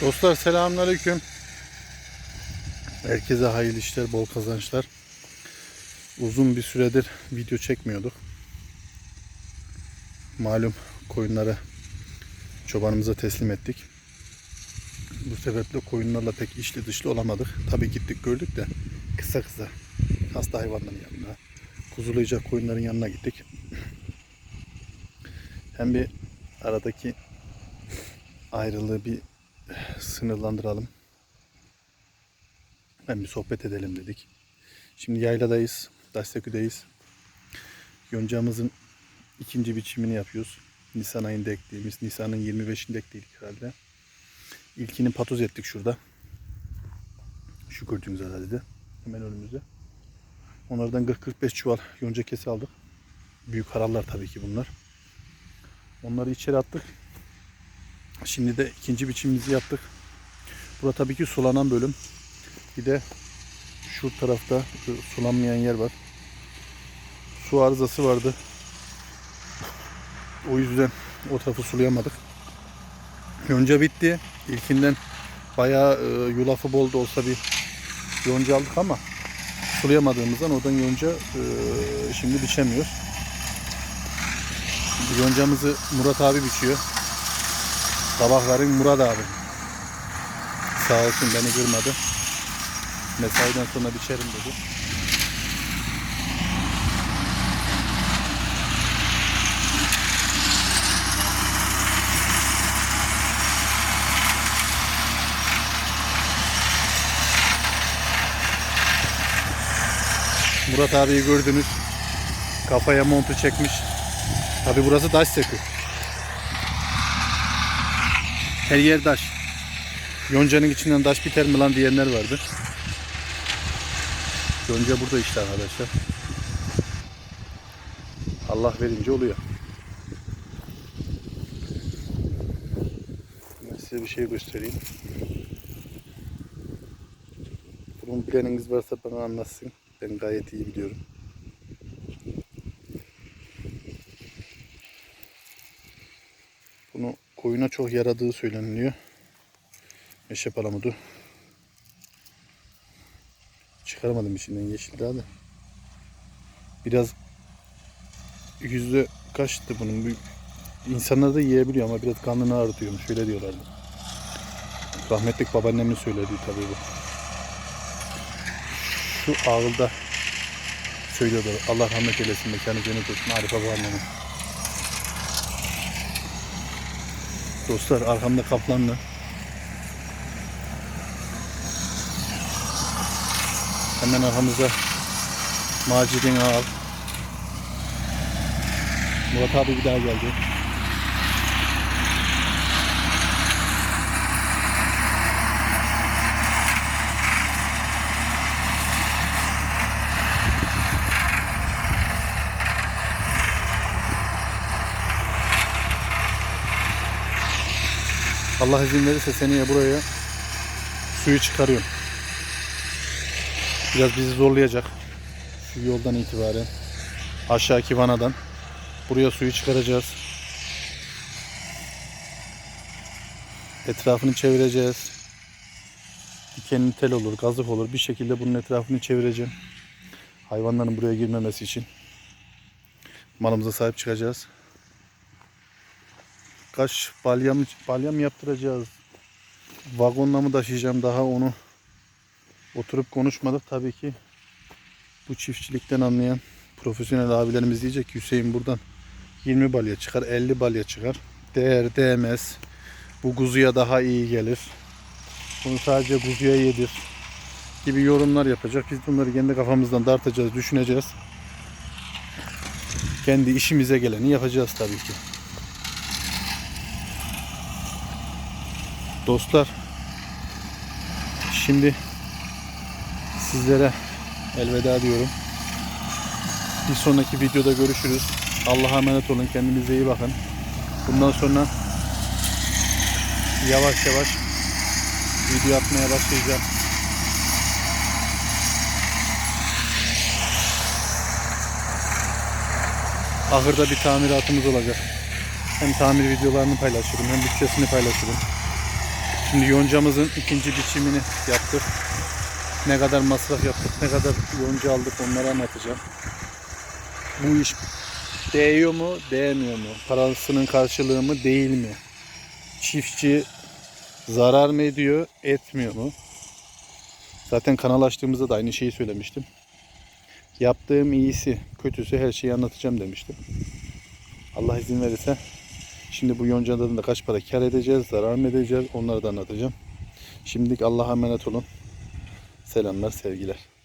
Dostlar selamünaleyküm. Herkese hayırlı işler, bol kazançlar. Uzun bir süredir video çekmiyorduk. Malum koyunları çobanımıza teslim ettik. Bu sebeple koyunlarla pek içli dışlı olamadık. Tabii gittik gördük de kısa kısa hasta hayvanların yanına, kuzulayacak koyunların yanına gittik. Hem bir aradaki ayrılığı bir sınırlandıralım. Hem bir sohbet edelim dedik. Şimdi yayladayız. Daşsekü'deyiz. Yoncamızın ikinci biçimini yapıyoruz. Nisan ayında ektiğimiz, Nisan'ın 25'inde ektiydik herhalde. İlkini patoz ettik şurada. Şu gördüğünüz arazide. Hemen önümüzde. Onlardan 40-45 çuval yonca kesi aldık. Büyük harallar tabii ki bunlar. Onları içeri attık. Şimdi de ikinci biçimimizi yaptık. Burada tabii ki sulanan bölüm. Bir de şu tarafta e, sulanmayan yer var. Su arızası vardı. O yüzden o tarafı sulayamadık. Yonca bitti. İlkinden bayağı e, yulafı bol da olsa bir yonca aldık ama sulayamadığımızdan oradan yonca e, şimdi biçemiyoruz. Yoncamızı Murat abi biçiyor. Sabahların Murat abi. Sağ olsun beni kırmadı. Mesaiden sonra biçerim dedi. Murat abiyi gördünüz. Kafaya montu çekmiş. Tabi burası taş sekü. Her yer taş. Yonca'nın içinden taş biter mi lan diyenler vardı. Yonca burada işte arkadaşlar. Allah verince oluyor. Ben size bir şey göstereyim. Bunun bileniniz varsa bana anlatsın. Ben gayet iyi biliyorum. Bunu koyuna çok yaradığı söyleniliyor. Meşe palamudu. Çıkaramadım içinden yeşil daha da. Biraz yüzde kaçtı bunun? İnsanlar da yiyebiliyor ama biraz karnını ağrıtıyormuş. Öyle diyorlardı. Rahmetlik babaannemin söylediği tabii bu. Şu ağılda söylüyorlar. Allah rahmet eylesin mekanı cennet olsun. Arif babaannemin. Dostlar arkamda kaplanlı. Hemen arkamızda Macidin Ağal. Murat abi bir daha geldi. Allah izin verirse seneye buraya suyu çıkarıyorum. Biraz bizi zorlayacak. Şu yoldan itibaren. Aşağıki vanadan. Buraya suyu çıkaracağız. Etrafını çevireceğiz. Dikenli tel olur, gazık olur. Bir şekilde bunun etrafını çevireceğim. Hayvanların buraya girmemesi için. Malımıza sahip çıkacağız. Kaç balya mı, balya mı yaptıracağız? Vagonla mı taşıyacağım daha onu oturup konuşmadık. Tabii ki bu çiftçilikten anlayan profesyonel abilerimiz diyecek ki Hüseyin buradan 20 balya çıkar, 50 balya çıkar. Değer değmez. Bu kuzuya daha iyi gelir. Bunu sadece kuzuya yedir gibi yorumlar yapacak. Biz bunları kendi kafamızdan dartacağız, düşüneceğiz. Kendi işimize geleni yapacağız tabii ki. Dostlar şimdi sizlere elveda diyorum. Bir sonraki videoda görüşürüz. Allah'a emanet olun. Kendinize iyi bakın. Bundan sonra yavaş yavaş video atmaya başlayacağım. Ahırda bir tamiratımız olacak. Hem tamir videolarını paylaşırım hem bütçesini paylaşırım. Şimdi yoncamızın ikinci biçimini yaptık. Ne kadar masraf yaptık, ne kadar yonca aldık onları anlatacağım. Bu iş değiyor mu, değmiyor mu? Parasının karşılığı mı, değil mi? Çiftçi zarar mı ediyor, etmiyor mu? Zaten kanal açtığımızda da aynı şeyi söylemiştim. Yaptığım iyisi, kötüsü her şeyi anlatacağım demiştim. Allah izin verirse şimdi bu yoncadan da kaç para kar edeceğiz, zarar mı edeceğiz onları da anlatacağım. Şimdilik Allah'a emanet olun. Selamlar, sevgiler.